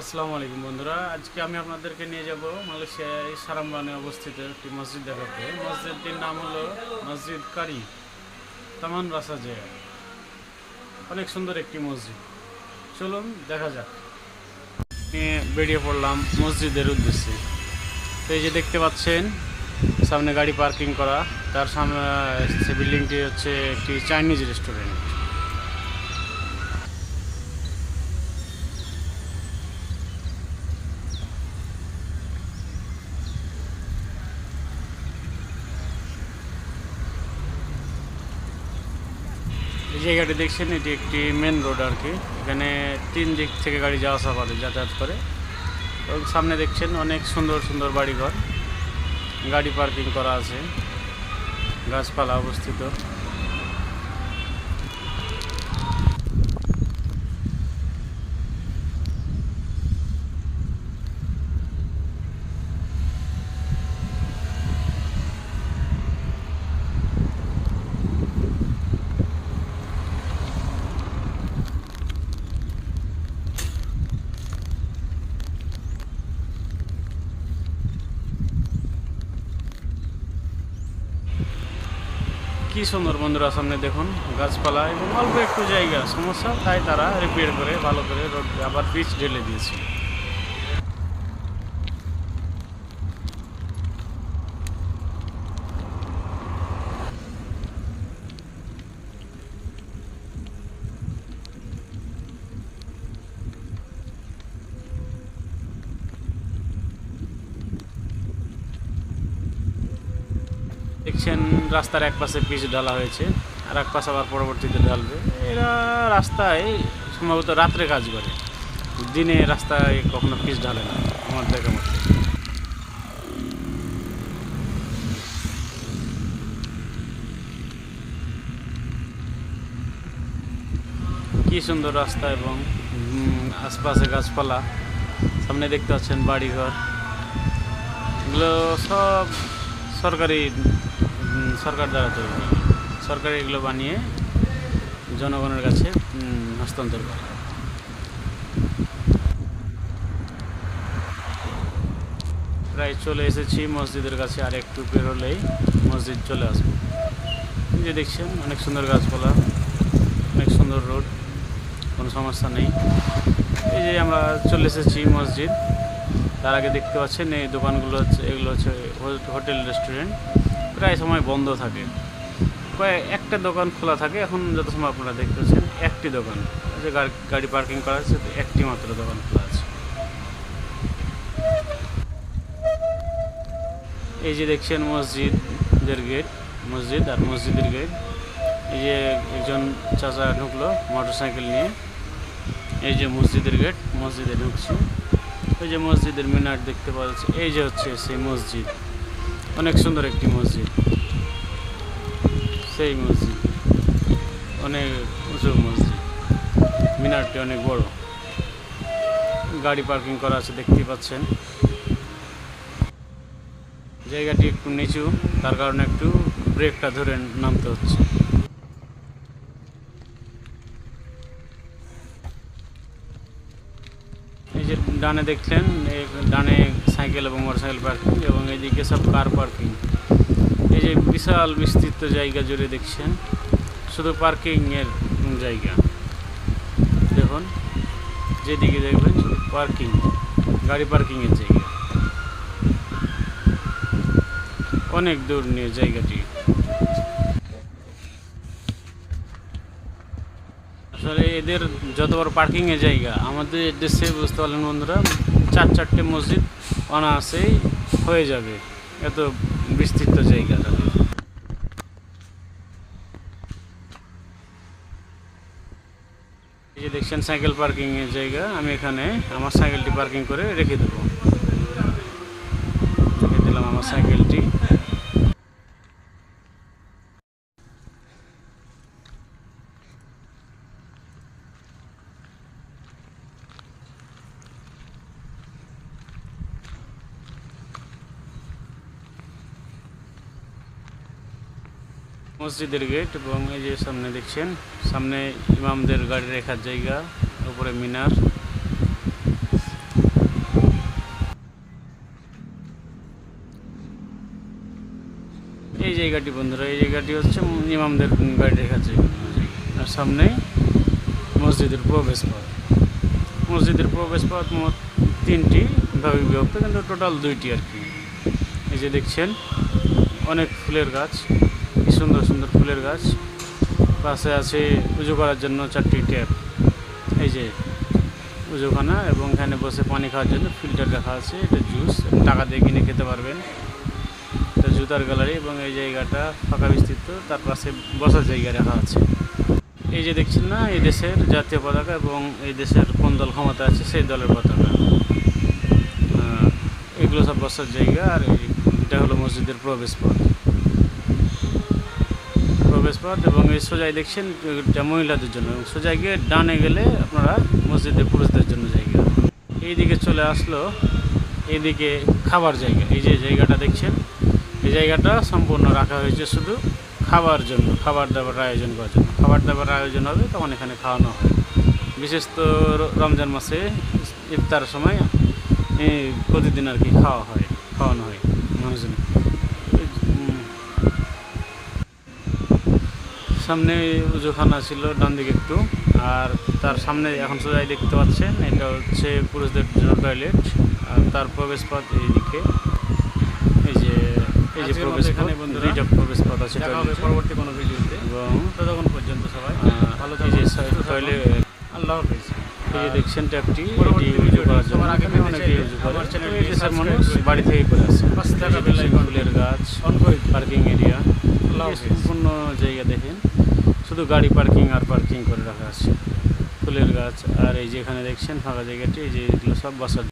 আসসালামু আলাইকুম বন্ধুরা। আজকে আমি আপনাদেরকে নিয়ে যাব মালয়েশিয়ায় সারাম্বানে অবস্থিত একটি মসজিদ দেখাতে। মসজিদটির নাম হলো মসজিদ কারি তামান রাসা রাসাজে অনেক সুন্দর একটি মসজিদ। চলুন, দেখা যাক। নিয়ে বেরিয়ে পড়লাম মসজিদের উদ্দেশ্যে। তো এই যে দেখতে পাচ্ছেন, সামনে গাড়ি পার্কিং করা। তার সামনে বিল্ডিংটি হচ্ছে একটি চাইনিজ রেস্টুরেন্ট। এই জায়গাটি দেখছেন, এটি একটি মেন রোড আর কি এখানে তিন দিক থেকে গাড়ি যাওয়া আসা করে, যাতায়াত করে। এবং সামনে দেখছেন অনেক সুন্দর সুন্দর বাড়িঘর। গাড়ি পার্কিং করা আছে। গাছপালা অবস্থিত। কি সুন্দর বন্ধুরা সামনে দেখুন, গাছপালা এবং অল্প একটু জায়গা, সমস্যা, তাই তারা রিপেয়ার করে, ভালো করে রোড আবার পিচ ঢেলে দিয়েছে। দেখছেন রাস্তার এক পাশে পিচ ঢালা হয়েছে, আর এক পাশে আবার পরবর্তীতে ঢালবে। এরা রাস্তায় সম্ভবত রাত্রে কাজ করে। দিনে রাস্তায় কখনো পিচ ঢালে না, আমার দেখা মতো। কি সুন্দর রাস্তা এবং আশপাশে গাছপালা। সামনে দেখতে পাচ্ছেন বাড়িঘর। এগুলো সব সরকারি সরকার দ্বারা তৈরি। সরকার এগুলো বানিয়ে জনগণের কাছে হস্তান্তর করে। প্রায় চলে এসেছি মসজিদের কাছে, আর একটু পেরোলেই মসজিদ চলে আসব। যে দেখছেন, অনেক সুন্দর গাছপালা, অনেক সুন্দর রোড, কোনো সমস্যা নেই। এই যে আমরা চলে এসেছি মসজিদ, তার আগে দেখতে পাচ্ছেন, এই দোকানগুলো হচ্ছে, এগুলো হচ্ছে হোটেল, রেস্টুরেন্ট। প্রায় সময় বন্ধ থাকে। প্রায় একটা দোকান খোলা থাকে, এখন যত সময় আপনারা দেখতে পাচ্ছেন একটি দোকান। যে গাড়ি পার্কিং করা আছে একটি মাত্র দোকান খোলা আছে। এই যে দেখছেন মসজিদের গেট, মসজিদ আর মসজিদের গেট। এই যে একজন চাচা ঢুকলো মোটর সাইকেল নিয়ে। এই যে মসজিদের গেট, মসজিদে ঢুকছে। ওই যে মসজিদের মিনার দেখতে পাওয়া যাচ্ছে, এই যে হচ্ছে সেই মসজিদ। অনেক সুন্দর একটি মসজিদ। সেই মসজিদ। অনেক উঁচু মসজিদ। মিনারটি অনেক বড়। গাড়ি পার্কিং করা আছে, দেখতেই পাচ্ছেন। জায়গাটি একটু নিচু, তার কারণে একটু ব্রেকটা ধরে নামতে হচ্ছে। যে ডানে দেখলেন ডানে সাইকেল এবং মোটরসাইকেল পার্কিং এবং এইদিকে সব কার পার্কিং এই যে বিশাল বিস্তৃত জায়গা জুড়ে দেখছেন, শুধু পার্কিংয়ের জায়গা। দেখুন, যেদিকে দেখবেন পার্কিং গাড়ি পার্কিংয়ের জায়গা। অনেক দূর নিয়ে জায়গাটি। আসলে এদের যত বড় পার্কিংয়ের জায়গা, আমাদের দেশে বুঝতে পারলেন বন্ধুরা চার চারটে মসজিদ অনায়াসেই হয়ে যাবে। এত বিস্তৃত জায়গাটা এই যে দেখছেন সাইকেল পার্কিংয়ের জায়গা, আমি এখানে আমার সাইকেলটি পার্কিং করে রেখে দেবো। রেখে দিলাম আমার সাইকেলটি মসজিদের গেট এবং এই যে সামনে দেখছেন, সামনে ইমামদের গাড়ি রেখার জায়গা, উপরে মিনার। এই জায়গাটি বন্ধুরা, এই জায়গাটি হচ্ছে ইমামদের গাড়ি রেখার জায়গা। আর সামনে মসজিদের প্রবেশ পথ। মসজিদের প্রবেশ পথ মোট তিনটি ভাবে বিভক্ত, কিন্তু টোটাল দুইটি আর কি। এই যে দেখছেন, অনেক ফুলের গাছ। কি সুন্দর সুন্দর ফুলের গাছ। পাশে আছে উজু করার জন্য চারটি ট্যাপ। এই যে উজুখানা এবং এখানে বসে পানি খাওয়ার জন্য ফিল্টার রাখা আছে, এটা জুস। টাকা দিয়ে কিনে খেতে পারবেন। এটা জুতার গ্যালারি এবং এই জায়গাটা ফাঁকা বিস্তৃত, তার পাশে বসার জায়গা রাখা আছে। এই যে দেখছেন না, এই দেশের জাতীয় পতাকা এবং এই দেশের কোন দল ক্ষমতা আছে, সেই দলের পতাকা। এগুলো সব বসার জায়গা আর এটা হলো মসজিদের প্রবেশ পথ। প্রবেশ পথ এবং এই সোজাই দেখছেন এটা মহিলাদের জন্য। সোজা গিয়ে ডানে গেলে আপনারা মসজিদে পুরুষদের জন্য জায়গা। এইদিকে চলে আসলো, এইদিকে খাবার জায়গা। এই যে জায়গাটা দেখছেন, এই জায়গাটা সম্পূর্ণ রাখা হয়েছে শুধু খাবার জন্য, খাবার দাবার আয়োজন করার জন্য। খাবার দাবার আয়োজন হবে, তখন এখানে খাওয়ানো হয় বিশেষ তো রমজান মাসে ইফতার সময় প্রতিদিন আর কি খাওয়া হয়, খাওয়ানো হয় মানুষজন সামনে উজুখানা ছিল ডান দিকে একটু আর তার সামনে এখন সোজাই দেখতে পাচ্ছেন এটা হচ্ছে পুরুষদের জন্য টয়লেট আর তার প্রবেশ পথ এইদিকে। এই যে এই যে প্রবেশ এখানে। দুইটা প্রবেশ পথ আছে পরবর্তী কোনো ভিডিওতে। এবং ততক্ষণ পর্যন্ত সবাই ভালো এই যে টয়লেট আল্লাহ হাফিজ। এই দেখছেন ট্যাপটি এটি করার জন্য করে। দেশের মানুষ বাড়ি থেকেই করে আসে ফুলের গাছ পার্কিং এরিয়া সম্পূর্ণ জায়গা দেখেন। শুধু গাড়ি পার্কিং আর পার্কিং করে রাখা আছে। ফুলের গাছ। আর এই যে এখানে দেখছেন ফাঁকা জায়গাটি এই যে এগুলো সব বাসার